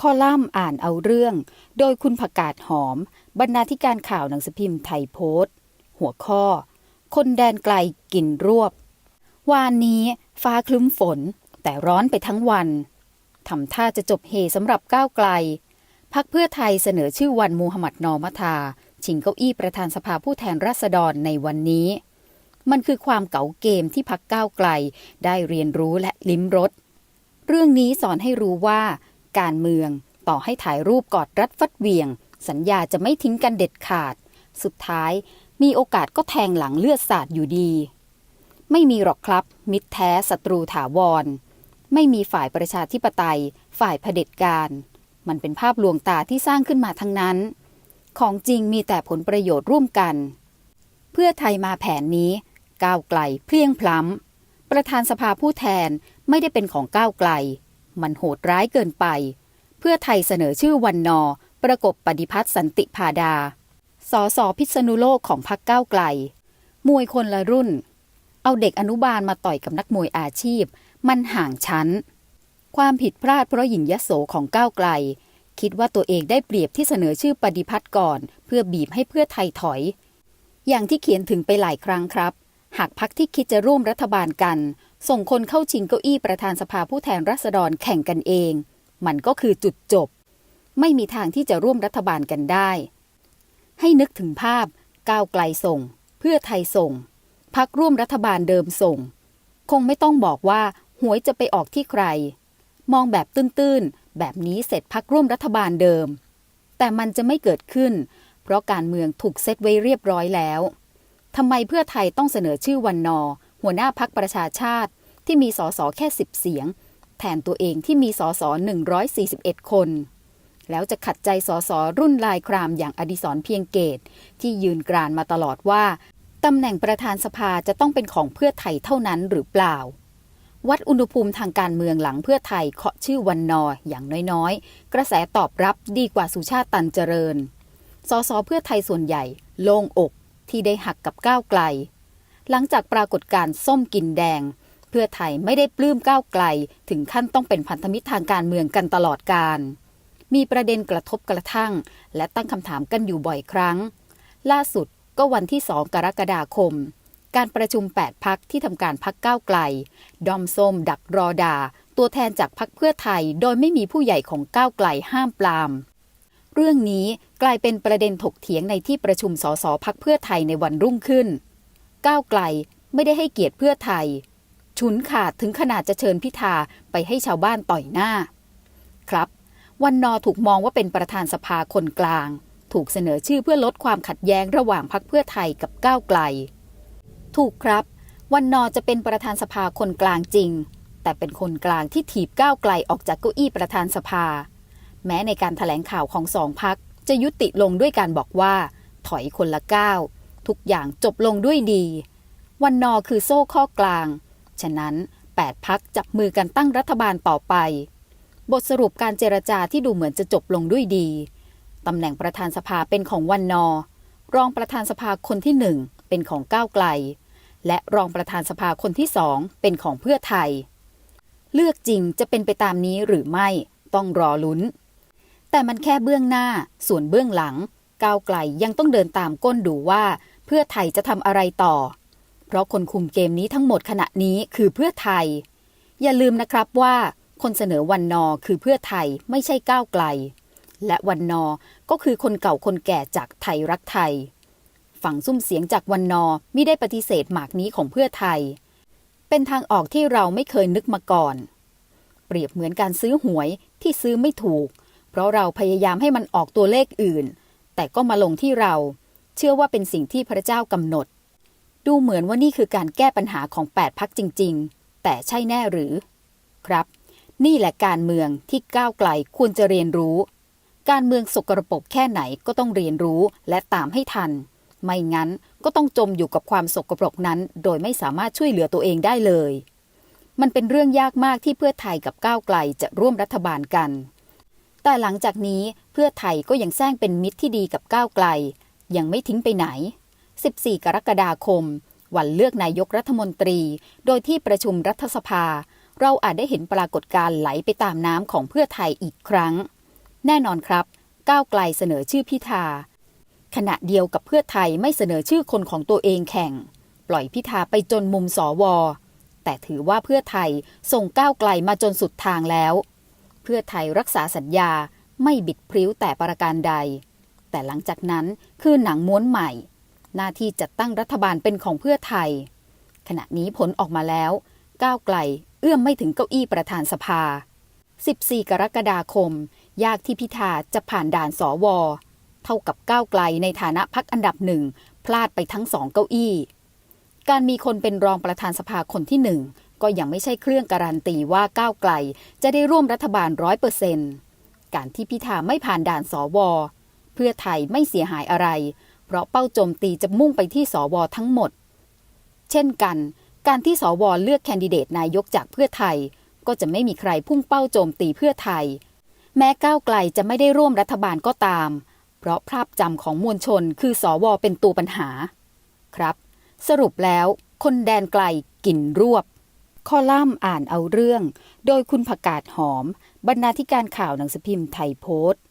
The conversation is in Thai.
คอลัมน์อ่านเอาเรื่อง โดยคุณผักกาดหอม บรรณาธิการข่าวหนังสือพิมพ์ไทยโพสต์ หัวข้อ คนแดนไกลกินรวบ วานนี้ฟ้าคลึ้มฝน แต่ร้อนไปทั้งวันทำท่าจะจบเฮสำหรับก้าวไกล พักเพื่อไทยเสนอชื่อวันมูฮัมหมัดนอมัทา ชิงเก้าอี้ประธานสภาผู้แทนราษฎรในวันนี้ มันคือความเก๋าเกมที่พักก้าวไกล ได้เรียนรู้และลิ้มรสเรื่องนี้สอนให้รู้ว่า การเมือง ต่อให้ถ่ายรูปกอดรัดฟัดเวียง สัญญาจะไม่ทิ้งกันเด็ดขาด สุดท้ายมีโอกาสก็แทงหลังเลือดสาดอยู่ดี ไม่มีหรอกครับ มิตรแท้ศัตรูถาวร ไม่มีฝ่ายประชาธิปไตย ฝ่ายเผด็จการ มันเป็นภาพลวงตาที่สร้างขึ้นมาทั้งนั้น ของจริงมีแต่ผลประโยชน์ร่วมกัน เพื่อไทยมาแผนนี้ ก้าวไกลเพลียงพล้ำประธานสภาผู้แทนไม่ได้เป็นของก้าวไกล มันโหดร้ายเกินไป เพื่อไทยเสนอชื่อวันนอ ประกบปฏิพัฒน์สันติพาดาสอสอพิษณุโลกของพรรคก้าวไกล มวยคนละรุ่น เอาเด็กอนุบาลมาต่อยกับนักมวยอาชีพ มันห่างชั้น ความผิดพลาดเพราะหญิงยโสของก้าวไกล คิดว่าตัวเองได้เปรียบที่เสนอชื่อปฏิพัฒน์ก่อน เพื่อบีบให้เพื่อไทยถอย อย่างที่เขียนถึงไปหลายครั้งครับ หากพักที่คิดจะร่วมรัฐบาลกัน ส่งคนเข้าชิงเก้าอี้ประธานสภาผู้แทนราษฎรแข่งกันเอง มันก็คือจุดจบ ไม่มีทางที่จะร่วมรัฐบาลกันได้ ให้นึกถึงภาพก้าวไกลส่ง เพื่อไทยส่งพักร่วมรัฐบาลเดิมส่ง คงไม่ต้องบอกว่าหวยจะไปออกที่ใคร มองแบบตื้นๆ แบบนี้เสร็จพักร่วมรัฐบาลเดิม แต่มันจะไม่เกิดขึ้น เพราะการเมืองถูกเซตไว้เรียบร้อยแล้วทำไมเพื่อไทยต้องเสนอชื่อวันนอ หัวหน้าพักประชาชาติที่มีสสแค่สิบเสียง แทนตัวเองที่มีสส141 คน แล้วจะขัดใจสสรุ่นลายครามอย่างอดิศรเพียงเกต ที่ยืนกรานมาตลอดว่าตำแหน่งประธานสภาจะต้องเป็นของเพื่อไทยเท่านั้นหรือเปล่า วัดอุณหภูมิทางการเมืองหลังเพื่อไทยเคาะชื่อวันนออย่างน้อยๆ กระแสตอบรับดีกว่าสุชาติตันเจริญสสเพื่อไทยส่วนใหญ่ โล่งอกที่ได้หักกับก้าวไกล หลังจากปรากฏการส้มกินแดง เพื่อไทยไม่ได้ปลื้มก้าวไกล ถึงขั้นต้องเป็นพันธมิตรทางการเมืองกันตลอดการ มีประเด็นกระทบกระทั่ง และตั้งคำถามกันอยู่บ่อยครั้ง ล่าสุดก็วันที่2กรกฎาคม การประชุม 8 พักที่ทำการพักก้าวไกล ดอมส้มดักรอดา ตัวแทนจากพักเพื่อไทยโดยไม่มีผู้ใหญ่ของก้าวไกลห้ามปราม เรื่องนี้กลายเป็นประเด็นถกเถียงในที่ประชุมสสพักเพื่อไทยในวันรุ่งขึ้น ก้าวไกลไม่ได้ให้เกียรติเพื่อไทย ฉุนขาดถึงขนาดจะเชิญพิธาไปให้ชาวบ้านต่อยหน้า ครับ วันนอถูกมองว่าเป็นประธานสภาคนกลาง ถูกเสนอชื่อเพื่อลดความขัดแย้งระหว่างพักเพื่อไทยกับก้าวไกล ถูกครับ วันนอจะเป็นประธานสภาคนกลางจริง แต่เป็นคนกลางที่ถีบก้าวไกลออกจากเก้าอี้ประธานสภา แม้ในการถแถลงข่าวของสองพักจะยุติลงด้วยการบอกว่า ถอยคนละก้าว ทุกอย่างจบลงด้วยดี วันนอคือโซ่ข้อกลาง ฉะนั้น 8พักจับมือกันตั้งรัฐบาลต่อไป บทสรุปการเจรจาที่ดูเหมือนจะจบลงด้วยดีตำแหน่งประธานสภาเป็นของวันนอ รองประธานสภาคนที่หนึ่งเป็นของก้าวไกล และรองประธานสภาคนที่สองเป็นของเพื่อไทย เลือกจริงจะเป็นไปตามนี้หรือไม่ต้องรอลุ้น แต่มันแค่เบื้องหน้าส่วนเบื้องหลังก้าวไกลยังต้องเดินตามก้นดูว่า เพื่อไทยจะทำอะไรต่อ เพราะคนคุมเกมนี้ทั้งหมดขณะนี้คือเพื่อไทย อย่าลืมนะครับว่าคนเสนอวันนอคือเพื่อไทยไม่ใช่ก้าวไกล และวันนอก็คือคนเก่าคนแก่จากไทยรักไทย ฝั่งซุ้มเสียงจากวันนอไม่ได้ปฏิเสธหมากนี้ของเพื่อไทย เป็นทางออกที่เราไม่เคยนึกมาก่อน เปรียบเหมือนการซื้อหวยที่ซื้อไม่ถูก เพราะเราพยายามให้มันออกตัวเลขอื่น แต่ก็มาลงที่เรา เชื่อว่าเป็นสิ่งที่พระเจ้ากำหนด ดูเหมือนว่านี่คือการแก้ปัญหาของ 8 พักจริง ๆ แต่ใช่แน่หรือ ครับ นี่แหละการเมืองที่ก้าวไกลควรจะเรียนรู้ การเมืองสกรปรกแค่ไหนก็ต้องเรียนรู้และตามให้ทัน ไม่งั้นก็ต้องจมอยู่กับความสกปรกนั้น โดยไม่สามารถช่วยเหลือตัวเองได้เลย มันเป็นเรื่องยากมากที่เพื่อไทยกับก้าวไกลจะร่วมรัฐบาลกันแต่หลังจากนี้เพื่อไทยก็ยังแซงเป็นมิตรที่ดีกับก้าวไกล ยังไม่ทิ้งไปไหน 14 กรกฎาคม วันเลือกนายกรัฐมนตรี โดยที่ประชุมรัฐสภา เราอาจได้เห็นปรากฏการณ์ไหลไปตามน้ำของเพื่อไทยอีกครั้ง แน่นอนครับ ก้าวไกลเสนอชื่อพิธา ขณะเดียวกับเพื่อไทยไม่เสนอชื่อคนของตัวเองแข่ง ปล่อยพิธาไปจนมุมสวแต่ถือว่าเพื่อไทยส่งก้าวไกลมาจนสุดทางแล้ว เพื่อไทยรักษาสัญญาไม่บิดพริ้วแต่ประการใด แต่หลังจากนั้นคือหนังม้วนใหม่ หน้าที่จัดตั้งรัฐบาลเป็นของเพื่อไทย ขณะนี้ผลออกมาแล้ว ก้าวไกลเอื้อมไม่ถึงเก้าอี้ประธานสภา 14 กรกฎาคม ยากที่พิธาจะผ่านด่านสวเท่ากับก้าวไกลในฐานะพักอันดับหนึ่งพลาดไปทั้งสองเก้าอี้ การมีคนเป็นรองประธานสภาคนที่หนึ่งก็ยังไม่ใช่เครื่องการันตีว่าก้าวไกลจะได้ร่วมรัฐบาลร้อยเปอร์เซนการที่พิธาไม่ผ่านด่านสว เพื่อไทยไม่เสียหายอะไร เพราะเป้าโจมตีจะมุ่งไปที่สวทั้งหมด เช่นกัน การที่สวเลือกแคนดิเดตนายกจากเพื่อไทย ก็จะไม่มีใครพุ่งเป้าโจมตีเพื่อไทย แม้ก้าวไกลจะไม่ได้ร่วมรัฐบาลก็ตาม เพราะภาพจำของมวลชนคือสวเป็นตัวปัญหา ครับ สรุปแล้ว คนแดนไกลกินรวบคอลัมน์อ่านเอาเรื่อง โดยคุณผักกาดหอม บรรณาธิการข่าวหนังสือพิมพ์ไทยโพสต์